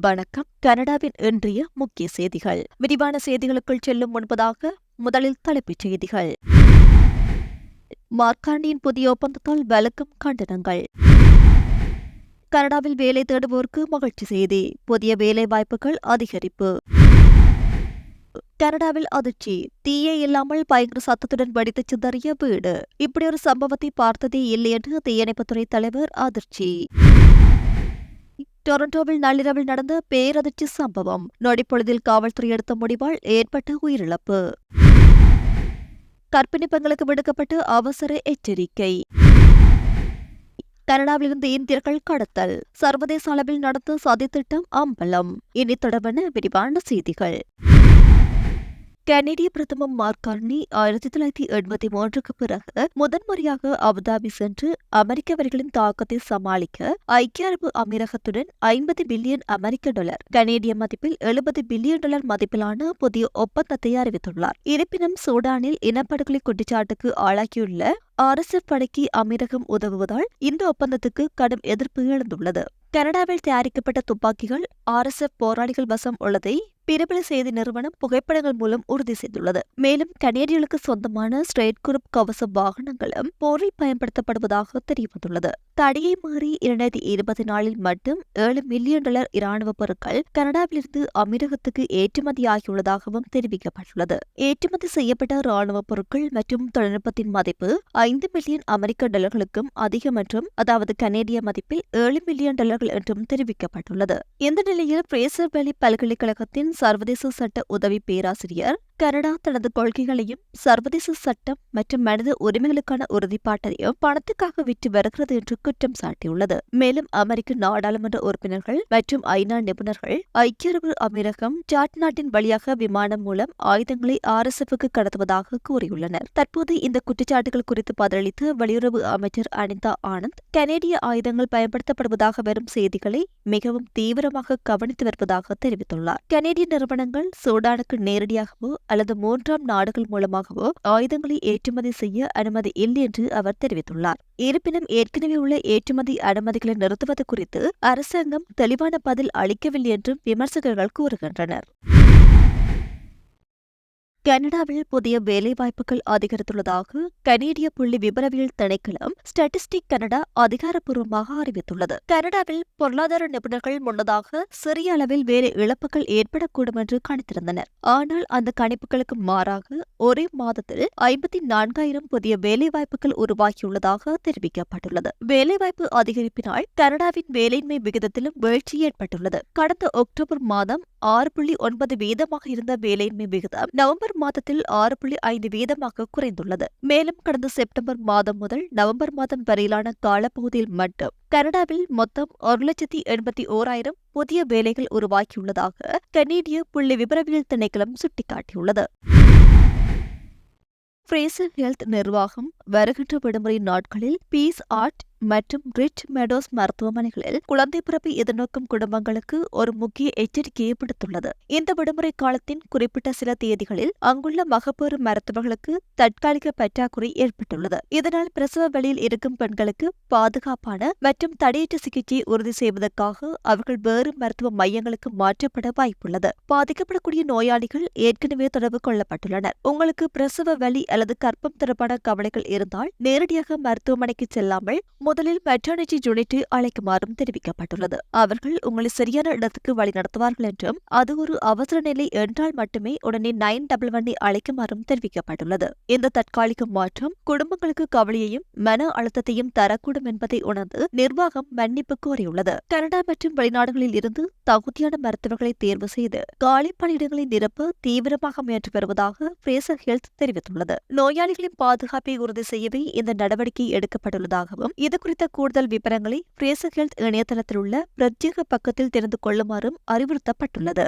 வணக்கம். கனடாவின் இன்றைய முக்கிய செய்திகள். விரிவான செய்திகளுக்குள் செல்லும் முன்பதாக முதலில் தலைப்புச் செய்திகள். மார்க்காண்டியின் புதிய ஒப்பந்தத்தால் வலுக்கும் கண்டனங்கள். கனடாவில் வேலை தேடுவோருக்கு மகிழ்ச்சி செய்தி. புதிய வேலை வாய்ப்புகள் அதிகரிப்பு. கனடாவில் அதிர்ச்சி. தீயே இல்லாமல் பயங்கர சத்தத்துடன் வடித்து சிதறிய வீடு. இப்படி ஒரு சம்பவத்தை பார்த்ததே இல்லை என்று தீயணைப்புத்துறை தலைவர் அதிர்ச்சி. டொரண்டோவில் நள்ளிரவில் நடந்த பேரதிர்ச்சி சம்பவம். நொடிப்பொழுதில் காவல்துறை எடுத்த முடிவால் ஏற்பட்ட உயிரிழப்பு. கர்ப்பிணி பெண்களுக்கு விடுக்கப்பட்ட அவசர எச்சரிக்கை. கனடாவிலிருந்து இந்தியர்கள் கடத்தல். சர்வதேச அளவில் நடந்த சதித்திட்டம் அம்பலம். இனி தொடர்பான விரிவான செய்திகள். கனேடிய பிரதமர் மார்கார்னி ஆயிரத்தி தொள்ளாயிரத்தி எண்பத்தி மூன்றுக்கு பிறகு முதன்முறையாக அபுதாபி சென்று அமெரிக்கவர்களின் தாக்கத்தை சமாளிக்க ஐக்கிய அரபு அமீரகத்துடன் ஐம்பது பில்லியன் அமெரிக்க டாலர் கனேடிய மதிப்பில் எழுபது பில்லியன் டாலர் மதிப்பிலான புதிய ஒப்பந்தத்தை அறிவித்துள்ளார். இருப்பினும் சூடானில் இனப்படுகொலை குற்றச்சாட்டுக்கு ஆளாகியுள்ள ஆர்எஸ்எஃப் படைக்கு அமீரகம் உதவுவதால் இந்த ஒப்பந்தத்துக்கு கடும் எதிர்ப்பு எழுந்துள்ளது. கனடாவில் தயாரிக்கப்பட்ட துப்பாக்கிகள் ஆர்எஸ்எஃப் போராளிகள் வசம் உள்ளதை பிரபல செய்தி நிறுவனம் புகைப்படங்கள் மூலம் உறுதி செய்துள்ளது. மேலும் கனேடியர்களுக்கு சொந்தமான ஸ்ட்ரெயிட் குரூப் கவச வாகனங்களும் போரில் பயன்படுத்தப்படுவதாக தெரியவந்துள்ளது. தடையை மாறி இரண்டாயிரத்தி இருபத்தி நாலில் மட்டும் ஏழு மில்லியன் டாலர் இராணுவ பொருட்கள் கனடாவிலிருந்து அமீரகத்துக்கு ஏற்றுமதியாகியுள்ளதாகவும் தெரிவிக்கப்பட்டுள்ளது. ஏற்றுமதி செய்யப்பட்ட இராணுவ பொருட்கள் மற்றும் தொழில்நுட்பத்தின் மதிப்பு ஐந்து மில்லியன் அமெரிக்க டாலர்களுக்கும் அதிகம் என்றும் அதாவது கனேடிய மதிப்பில் ஏழு மில்லியன் டாலர்கள் என்றும் தெரிவிக்கப்பட்டுள்ளது. இந்த நிலையில் பிரேசர் வேலி பல்கலைக்கழகத்தின் சர்வதேச சட்ட உதவி பேராசிரியர் கனடா தனது கொள்கைகளையும் சர்வதேச சட்டம் மற்றும் மனித உரிமைகளுக்கான உறுதிப்பாட்டையும் பணத்துக்காக விற்று வருகிறது என்று குற்றம் சாட்டியுள்ளது. மேலும் அமெரிக்க நாடாளுமன்ற உறுப்பினர்கள் மற்றும் ஐநா நிபுணர்கள் ஐக்கிய அரபு அமீரகம் ஜாட் நாட்டின் வழியாக விமானம் மூலம் ஆயுதங்களை ஆர்எஸ்எஃப்க்கு கடத்துவதாக கூறியுள்ளனர். தற்போது இந்த குற்றச்சாட்டுகள் குறித்து பதிலளித்த வெளியுறவு அமைச்சர் அனிதா ஆனந்த் கனேடிய ஆயுதங்கள் பயன்படுத்தப்படுவதாக வரும் செய்திகளை மிகவும் தீவிரமாக கவனித்து வருவதாக தெரிவித்துள்ளார். கனேடிய நிறுவனங்கள் சூடானுக்கு நேரடியாகவோ அல்லது மூன்றாம் நாடுகள் மூலமாகவோ ஆயுதங்களை ஏற்றுமதி செய்ய அனுமதி இல்லை என்று அவர் தெரிவித்துள்ளார். இருப்பினும் ஏற்கனவே உள்ள ஏற்றுமதி அனுமதிகளை நிறுத்துவது குறித்து அரசாங்கம் தெளிவான பதில் அளிக்கவில்லை என்றும் விமர்சகர்கள் கூறுகின்றனர். கனடாவில் புதிய வேலைவாய்ப்புகள் அதிகரித்துள்ளதாக கனேடிய புள்ளி விபரவியல் திணைக்களம் ஸ்டாட்டிஸ்டிக் கனடா அதிகாரப்பூர்வமாக அறிவித்துள்ளது. கனடாவில் பொருளாதார நிபுணர்கள் முன்னதாக சிறிய அளவில் வேலை இழப்புகள் ஏற்படக்கூடும் என்று கணித்திருந்தனர். ஆனால் அந்த கணிப்புகளுக்கு மாறாக ஒரே மாதத்தில் ஐம்பத்தி நான்காயிரம் புதிய வேலைவாய்ப்புகள் உருவாகியுள்ளதாக தெரிவிக்கப்பட்டுள்ளது. வேலைவாய்ப்பு அதிகரிப்பினால் கனடாவின் வேலையின்மை விகிதத்திலும் வீழ்ச்சி ஏற்பட்டுள்ளது. கடந்த அக்டோபர் மாதம் ஆறு புள்ளி ஒன்பது வீதமாக இருந்த வேலையின்மை விகிதம் நவம்பர் மாதத்தில் ஆறு புள்ளி ஐந்து வீதமாக குறைந்துள்ளது. மேலும் கடந்த செப்டம்பர் மாதம் முதல் நவம்பர் மாதம் வரையிலான காலப்பகுதியில் மட்டும் கனடாவில் மொத்தம் ஒரு லட்சத்தி எண்பத்தி ஓராயிரம் புதிய வேலைகள் உருவாக்கியுள்ளதாக கனேடிய புள்ளி விபரவியல் திணைக்களம் சுட்டிக்காட்டியுள்ளது. ஃப்ரேசர் ஹெல்த் நிர்வாகம் வருகின்ற விடுமுறை நாட்களில் பீஸ் ஆர்ட் மற்றும் ரிச் மெடோஸ் மருத்துவமனைகளில் குழந்தை பிறப்பை எதிர்நோக்கும் குடும்பங்களுக்கு ஒரு முக்கிய எச்சரிக்கையை விடுத்துள்ளது இந்த விடுமுறை காலத்தின் குறிப்பிட்ட சில தேதிகளில் அங்குள்ள மகப்பேறு மருத்துவர்களுக்கு தற்காலிக பற்றாக்குறை ஏற்பட்டுள்ளது. இதனால் பிரசவ வழியில் இருக்கும் பெண்களுக்கு பாதுகாப்பான மற்றும் தடையற்ற சிகிச்சையை உறுதி செய்வதற்காக அவர்கள் வேறு மருத்துவ மையங்களுக்கு மாற்றப்பட வாய்ப்புள்ளது. பாதிக்கப்படக்கூடிய நோயாளிகள் ஏற்கனவே தொடர்பு கொள்ளப்பட்டுள்ளனர். உங்களுக்கு பிரசவ வலி அல்லது கர்ப்பம் தொடர்பான கவலைகள் இருந்தால் நேரடியாக மருத்துவமனைக்கு செல்லாமல் முதலில் மெட்டர்னிட்டி யூனிட்டை அழைக்குமாறும் தெரிவிக்கப்பட்டுள்ளது. அவர்கள் உங்களை சரியான இடத்துக்கு வழி நடத்துவார்கள் என்றும் அது ஒரு அவசர நிலை என்றால் மட்டுமே உடனே நைன் டபுள் ஒன்னை அழைக்குமாறும் தெரிவிக்கப்பட்டுள்ளது. இந்த தற்காலிக மாற்றம் குடும்பங்களுக்கு கவலையையும் மன அழுத்தத்தையும் தரக்கூடும் என்பதை உணர்ந்து நிர்வாகம் மன்னிப்பு கோரியுள்ளது. கனடா மற்றும் வெளிநாடுகளில் இருந்து தகுதியான மருத்துவர்களை தேர்வு செய்து காலி பணியிடங்களை நிரப்ப தீவிரமாக முயன்று வருவதாக பிரேசர் ஹெல்த் தெரிவித்துள்ளது. நோயாளிகளின் பாதுகாப்பை உறுதி செய்யவே இந்த நடவடிக்கை எடுக்கப்பட்டுள்ளதாகவும் இதுகுறித்த கூடுதல் விவரங்களை பிரேசர் ஹெல்த் இணையதளத்தில் உள்ள பிரத்யேக பக்கத்தில் தெரிந்து கொள்ளுமாறும் அறிவுறுத்தப்பட்டுள்ளது.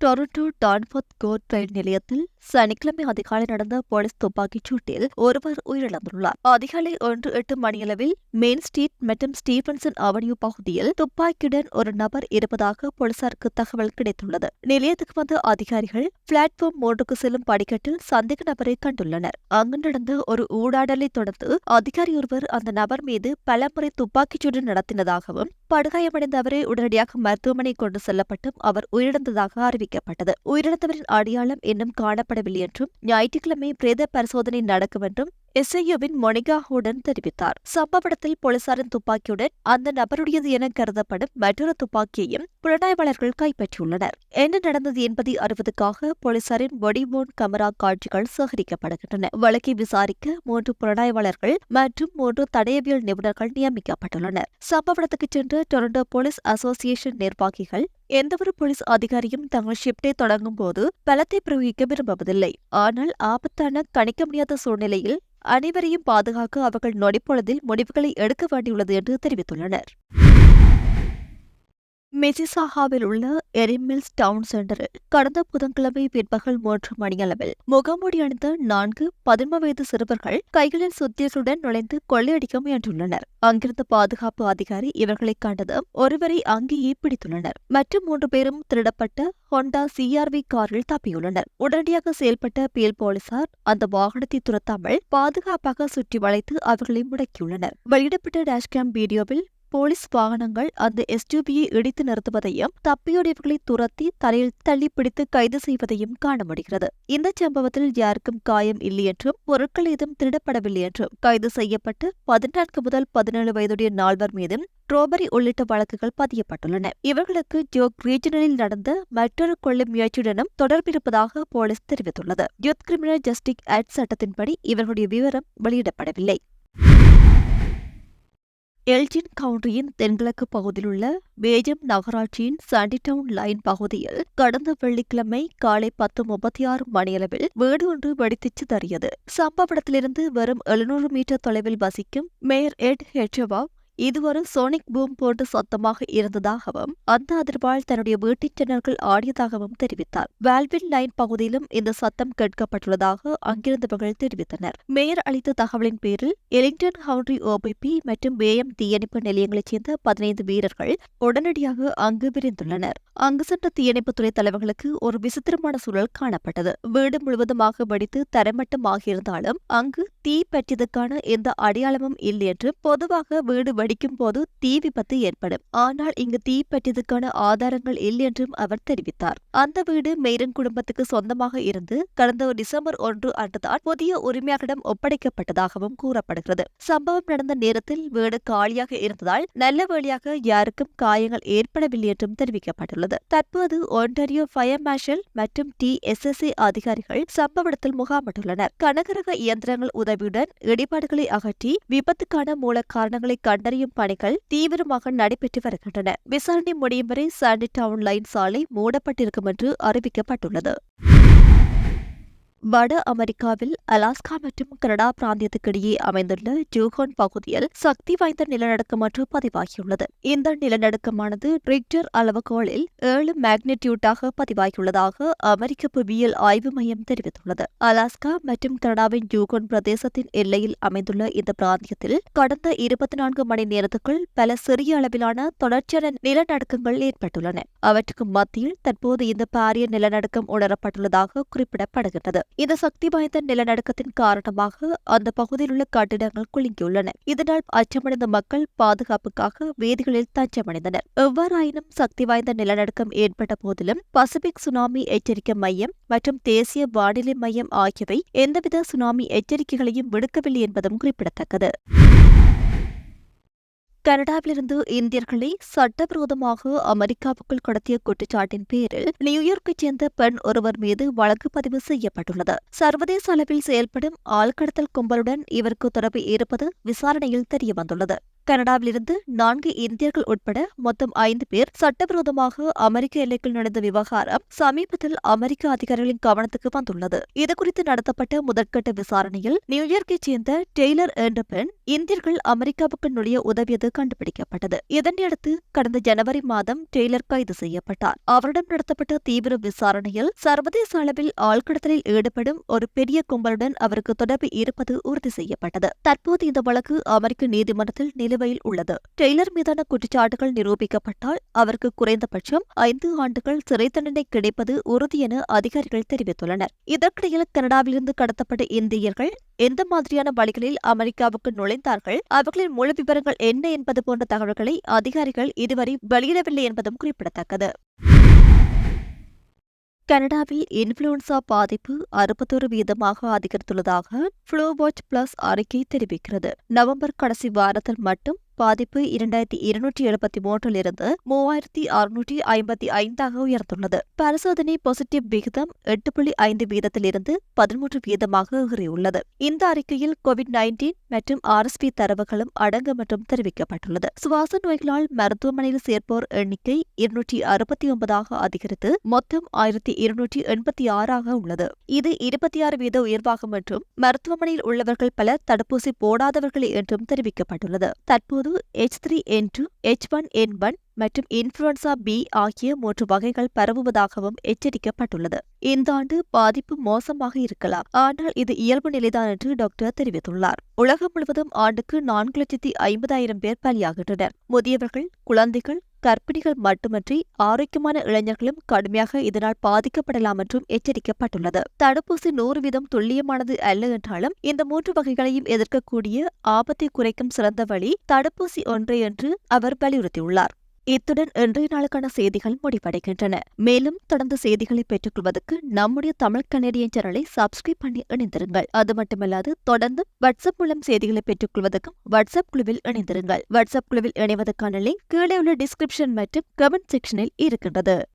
டொரண்டோ டான்பத் கோட் ரயில் நிலையத்தில் சனிக்கிழமை அதிகாலை நடந்த போலீஸ் துப்பாக்கிச் சூட்டில் ஒருவர் உயிரிழந்துள்ளார் அதிகாலை ஒன்று எட்டு மணியளவில் மெயின் ஸ்ட்ரீட் மற்றும் ஸ்டீபன்சன் அவென்யூ பகுதியில் துப்பாக்கியுடன் ஒரு நபர் இருப்பதாக போலீசாருக்கு தகவல் கிடைத்துள்ளது நிலையத்துக்கு வந்த அதிகாரிகள் பிளாட்ஃபார்ம் மூன்றுக்கு செல்லும் படிக்கட்டில் சந்தேக நபரை கண்டுள்ளனர் அங்கு நடந்த ஒரு ஊடாடலை தொடர்ந்து அதிகாரி ஒருவர் அந்த நபர் மீது பலமுறை துப்பாக்கிச்சூடு நடத்தினதாகவும் படுகாயமடைந்த அவரை உடனடியாக மருத்துவமனை கொண்டு செல்லப்பட்டும் அவர் உயிரிழந்ததாக அறிவிக்கப்பட்டது உயிரிழந்தவரின் அடையாளம் இன்னும் காணப்படவில்லை என்றும் ஞாயிற்றுக்கிழமை பிரேத பரிசோதனை நடக்கும் என்றும் எஸ்ஐயுவின் மொனிகா ஹூடன் தெரிவித்தார். சம்பவ இடத்தில் போலீசாரின் துப்பாக்கியுடன் அந்த நபருடையது என கருதப்படும் மற்றொரு துப்பாக்கியையும் புலனாய்வாளர்கள் கைப்பற்றியுள்ளனர். என்ன நடந்தது என்பதை அறிவதற்காக போலீசாரின் பொடிமோன் கமரா காட்சிகள் சேகரிக்கப்படுகின்றன. வழக்கை விசாரிக்க மூன்று புலனாய்வாளர்கள் மற்றும் மூன்று தடயவியல் நிபுணர்கள் நியமிக்கப்பட்டுள்ளனர். சம்பவ இடத்துக்கு சென்ற டொரண்டோ போலீஸ் அசோசியேஷன் நிர்வாகிகள் எந்தவொரு போலீஸ் அதிகாரியும் தங்கள் ஷிப்டை தொடங்கும் போது பலத்தை பிரயோகிக்க விரும்புவதில்லை. ஆனால் ஆபத்தான கணிக்க முடியாத சூழ்நிலையில் அனைவரையும் பாதுகாக்க அவர்கள் நொடிப்பொழுதில் முடிவுகளை எடுக்க வேண்டியுள்ளது என்று தெரிவித்துள்ளனர். மெசிசாகாவில் உள்ள எரிமில்ஸ் டவுன் சென்டரில் கடந்த புதன்கிழமை பிற்பகல் மூன்று மணியளவில் முகமூடி அணிந்த நான்கு பதின்ம வயது சிறுவர்கள் கைகளில் சுத்தியசுடன் நுழைந்து கொள்ளையடிக்க முயன்றுள்ளனர். அங்கிருந்த பாதுகாப்பு அதிகாரி இவர்களை கண்டதும் ஒருவரை அங்கேயே பிடித்துள்ளனர். மற்றும் மூன்று பேரும் திருடப்பட்ட ஹொண்டா சிஆர்வி காரில் தப்பியுள்ளனர். உடனடியாக செயல்பட்ட பேல் போலீசார் அந்த வாகனத்தை துரத்தாமல் பாதுகாப்பாக சுற்றி வளைத்து அவர்களை முடக்கியுள்ளனர். வெளியிடப்பட்ட டேஷ்கேம் வீடியோவில் போலீஸ் வாகனங்கள் அந்த எஸ்யூபியை இடித்து நிறுத்துவதையும் தப்பியோடியவர்களை துரத்தி தலையில் தள்ளி பிடித்து கைது செய்வதையும் காண முடிகிறது இந்த சம்பவத்தில் யாருக்கும் காயம் இல்லை என்றும் பொருட்கள் ஏதும் திருடப்படவில்லை என்றும் கைது செய்யப்பட்டு பதினான்கு முதல் பதினேழு வயதுடைய நால்வர் மீதும் ரோபரி உள்ளிட்ட வழக்குகள் பதியப்பட்டுள்ளன. இவர்களுக்கு ஜோக் ரீஜனலில் நடந்த மற்றொரு கொள்ளை முயற்சியுடனும் தொடர்பிருப்பதாக போலீஸ் தெரிவித்துள்ளது. யூத் கிரிமினல் ஜஸ்டிஸ் ஆக்ட் சட்டத்தின்படி இவர்களுடைய விவரம் வெளியிடப்படவில்லை. எல்ஜின் கவுண்டியின் தென்கிழக்கு பகுதியிலுள்ள பேஜம் நகராட்சியின் சாண்டிடவுன் லைன் பகுதியில் கடந்த வெள்ளிக்கிழமை காலை பத்து முப்பத்தி ஆறு மணியளவில் வீடு ஒன்று வெடித்துச் சிதறியது. சம்பவ இடத்திலிருந்து வெறும் எழுநூறு மீட்டர் தொலைவில் வசிக்கும் மேயர் எட் ஹெச்சவா இதுவரை சோனிக் பூம் போன்ற சத்தமாக இருந்ததாகவும் அந்த அதிர்வால் தன்னுடைய வீட்டின் ஜன்னல்கள் ஆடியதாகவும் தெரிவித்தார். வால்வின் லைன் பகுதியிலும் இந்த சத்தம் கேட்கப்பட்டுள்ளதாக அங்கிருந்தவர்கள் தெரிவித்தனர். மேயர் அளித்த தகவலின் பேரில் எலிங்டன் ஹவுண்ட்ரி ஓபிபி மற்றும் வேயம் தீயணைப்பு நிலையங்களைச் சேர்ந்த பதினைந்து வீரர்கள் உடனடியாக அங்கு விரைந்துள்ளனர். அங்கு சென்ற தீயணைப்புத்துறை தலைவர்களுக்கு ஒரு விசித்திரமான சூழல் காணப்பட்டது. வீடு முழுவதுமாக வெடித்து தரைமட்டமாகியிருந்தாலும் அங்கு தீ பற்றியதற்கான எந்த அடையாளமும் இல்லை என்றும் பொதுவாக வீடு வெடிக்கும் போது தீ விபத்து ஏற்படும். ஆனால் இங்கு தீ ஆதாரங்கள் இல்லை என்றும் அவர் தெரிவித்தார். அந்த வீடு மெய்ரன் குடும்பத்துக்கு சொந்தமாக இருந்து கடந்த டிசம்பர் ஒன்று அன்றுதான் புதிய உரிமையாளரிடம் ஒப்படைக்கப்பட்டதாகவும் கூறப்படுகிறது. சம்பவம் நடந்த நேரத்தில் வீடு காலியாக இருந்ததால் நல்ல வேளையாக யாருக்கும் காயங்கள் ஏற்படவில்லை என்றும் தெரிவிக்கப்பட்டுள்ளது. தற்போது ஒன்டாரியோ ஃபயர் மார்ஷல் மற்றும் டி எஸ்எஸ்ஏ அதிகாரிகள் சம்பவ இடத்தில் முகாமிட்டுள்ளனர். கனகரக இயந்திரங்கள் உதவியுடன் இடிபாடுகளை அகற்றி விபத்துக்கான மூல காரணங்களை கண்டறியும் பணிகள் தீவிரமாக நடைபெற்று வருகின்றன. விசாரணை முடியும் வரை சாண்டி டவுன் லைன் சாலை மூடப்பட்டிருக்கும் என்று அறிவிக்கப்பட்டுள்ளது. வட அமெரிக்காவில் அலாஸ்கா மற்றும் கனடா பிராந்தியத்துக்கிடையே அமைந்துள்ள ஜூகோன் பகுதியில் சக்தி வாய்ந்த நிலநடுக்கம் ஒன்று பதிவாகியுள்ளது. இந்த நிலநடுக்கமானது ரிக்டர் அளவுகோலில் ஏழு மேக்னிடியூட்டாக பதிவாகியுள்ளதாக அமெரிக்க புவியியல் ஆய்வு மையம் தெரிவித்துள்ளது. அலாஸ்கா மற்றும் கனடாவின் ஜூகோன் பிரதேசத்தின் எல்லையில் அமைந்துள்ள இந்த பிராந்தியத்தில் கடந்த இருபத்தி நான்கு மணி நேரத்துக்குள் பல சிறிய அளவிலான தொடர்ச்சியான நிலநடுக்கங்கள் ஏற்பட்டுள்ளன. அவற்றுக்கு மத்தியில் தற்போது இந்த பாரிய நிலநடுக்கம் உணரப்பட்டுள்ளதாக குறிப்பிடப்படுகின்றது. இந்த சக்தி வாய்ந்த நிலநடுக்கத்தின் காரணமாக அந்த பகுதியில் உள்ள கட்டிடங்கள் குலுங்கியுள்ளன. இதனால் அச்சமடைந்த மக்கள் பாதுகாப்புக்காக வீதிகளில் தஞ்சமடைந்தனர். எவ்வாறாயினும் சக்தி வாய்ந்த நிலநடுக்கம் ஏற்பட்ட போதிலும் பசிபிக் சுனாமி எச்சரிக்கை மையம் மற்றும் தேசிய வானிலை மையம் ஆகியவை எந்தவித சுனாமி எச்சரிக்கைகளையும் விடுக்கவில்லை என்பதும் குறிப்பிடத்தக்கது. கனடாவிலிருந்து இந்தியர்களை சட்டவிரோதமாக அமெரிக்காவுக்குள் கடத்திய குற்றச்சாட்டின் பேரில் நியூயார்க்கைச் சேர்ந்த பெண் ஒருவர் மீது வழக்கு பதிவு செய்யப்பட்டுள்ளது. சர்வதேச அளவில் செயல்படும் ஆள்கடத்தல் கும்பலுடன் இவருக்கு தொடர்பு இருப்பது விசாரணையில் தெரியவந்துள்ளது. கனடாவிலிருந்து நான்கு இந்தியர்கள் உட்பட மொத்தம் ஐந்து பேர் சட்டவிரோதமாக அமெரிக்க எல்லைக்குள் நடந்த விவகாரம் சமீபத்தில் அமெரிக்க அதிகாரிகளின் கவனத்துக்கு வந்துள்ளது. இதுகுறித்து நடத்தப்பட்ட முதற்கட்ட விசாரணையில் நியூயார்க்கைச் சேர்ந்த டெய்லர் என்ற பெண் இந்தியர்கள் அமெரிக்காவுக்கு நுழைய உதவியது கண்டுபிடிக்கப்பட்டது. இதனையடுத்து கடந்த ஜனவரி மாதம் டெய்லர் கைது செய்யப்பட்டார். அவரிடம் நடத்தப்பட்ட தீவிர விசாரணையில் சர்வதேச அளவில் ஆழ்கடத்தலில் ஈடுபடும் ஒரு பெரிய கும்பலுடன் அவருக்கு தொடர்பு இருப்பது உறுதி செய்யப்பட்டது. தற்போது இந்த வழக்கு அமெரிக்க நீதிமன்றத்தில் நிலுவையில் உள்ளது. டெய்லர் மீதான குற்றச்சாட்டுகள் நிரூபிக்கப்பட்டால் அவருக்கு குறைந்தபட்சம் ஐந்து ஆண்டுகள் சிறை தண்டனை கிடைப்பது உறுதி என அதிகாரிகள் தெரிவித்துள்ளனர். இதற்கிடையில் கனடாவிலிருந்து கடத்தப்பட்ட இந்தியர்கள் எந்த மாதிரியான வழிகளில் அமெரிக்காவுக்கு நுழைந்தார்கள் அவர்களின் முழு விவரங்கள் என்ன என்பது போன்ற தகவல்களை அதிகாரிகள் இதுவரை வெளியிடவில்லை என்பதும் குறிப்பிடத்தக்கது. கனடாவில் இன்ஃபுளுன்சா பாதிப்பு அறுபத்தொரு வீதமாக அதிகரித்துள்ளதாக ஃப்ளூவாட்ச் பிளஸ் அறிக்கை தெரிவிக்கிறது. நவம்பர் கடைசி வாரத்தில் மட்டும் பாதிப்பு இரண்டாயிரத்தி இருநூற்றி எழுபத்தி மூன்றிலிருந்து மூவாயிரத்தி அறுநூற்றி ஐம்பத்தி ஐந்தாக உயர்ந்துள்ளது. பரிசோதனை பாசிட்டிவ் விகிதம் எட்டு புள்ளி ஐந்து வீதத்திலிருந்து பதிமூன்று வீதமாக ஏறியுள்ளது. இந்த அறிக்கையில் கோவிட் நைன்டீன் மற்றும் ஆர்எஸ்பி தரவுகளும் அடங்கும் மற்றும் தெரிவிக்கப்பட்டுள்ளது. சுவாச நோய்களால் மருத்துவமனையில் சேர்ப்போர் எண்ணிக்கை இருநூற்றி அறுபத்தி ஒன்பதாக அதிகரித்து மொத்தம் ஆயிரத்தி இருநூற்றி எண்பத்தி ஆறாக உள்ளது. இது இருபத்தி ஆறு வீத உயர்வாகும் என்றும் மருத்துவமனையில் உள்ளவர்கள் பலர் தடுப்பூசி போடாதவர்களே என்றும் தெரிவிக்கப்பட்டுள்ளது. தற்போது H three N two H one N one மற்றும் இன்ஃபுளுன்சா பி ஆகிய மூன்று வகைகள் பரவுவதாகவும் எச்சரிக்கப்பட்டுள்ளது. இந்த ஆண்டு பாதிப்பு மோசமாக இருக்கலாம். ஆனால் இது இயல்பு நிலைதான் என்று டாக்டர் தெரிவித்துள்ளார். உலகம் முழுவதும் ஆண்டுக்கு நான்கு லட்சத்தி ஐம்பதாயிரம் பேர் பலியாகின்றனர். முதியவர்கள் குழந்தைகள் கர்ப்பிணிகள் மட்டுமன்றி ஆரோக்கியமான இளைஞர்களும் கடுமையாக இதனால் பாதிக்கப்படலாம் என்றும் எச்சரிக்கப்பட்டுள்ளது. தடுப்பூசி நூறு வீதம் துல்லியமானது அல்ல என்றாலும் இந்த மூன்று வகைகளையும் எதிர்க்கக்கூடிய ஆபத்தை குறைக்கும் சிறந்த வழி தடுப்பூசி ஒன்றே என்று அவர் வலியுறுத்தியுள்ளார். இத்துடன் இன்றைய நாளுக்கான செய்திகள் முடிவடைகின்றன. மேலும் தொடர்ந்து செய்திகளை பெற்றுக்கொள்வதற்கு நம்முடைய தமிழ் கனேடியன் சேனலை சப்ஸ்கிரைப் பண்ணி இணைந்திருங்கள். அது மட்டுமல்லாது தொடர்ந்து வாட்ஸ்அப் மூலம் செய்திகளை பெற்றுக்கொள்வதற்கும் வாட்ஸ்அப் குழுவில் இணைந்திருங்கள். வாட்ஸ்அப் குழுவில் இணைவதற்கான லிங்க் கீழே உள்ள டிஸ்கிரிப்ஷன் மற்றும் கமெண்ட் செக்ஷனில் இருக்கின்றது.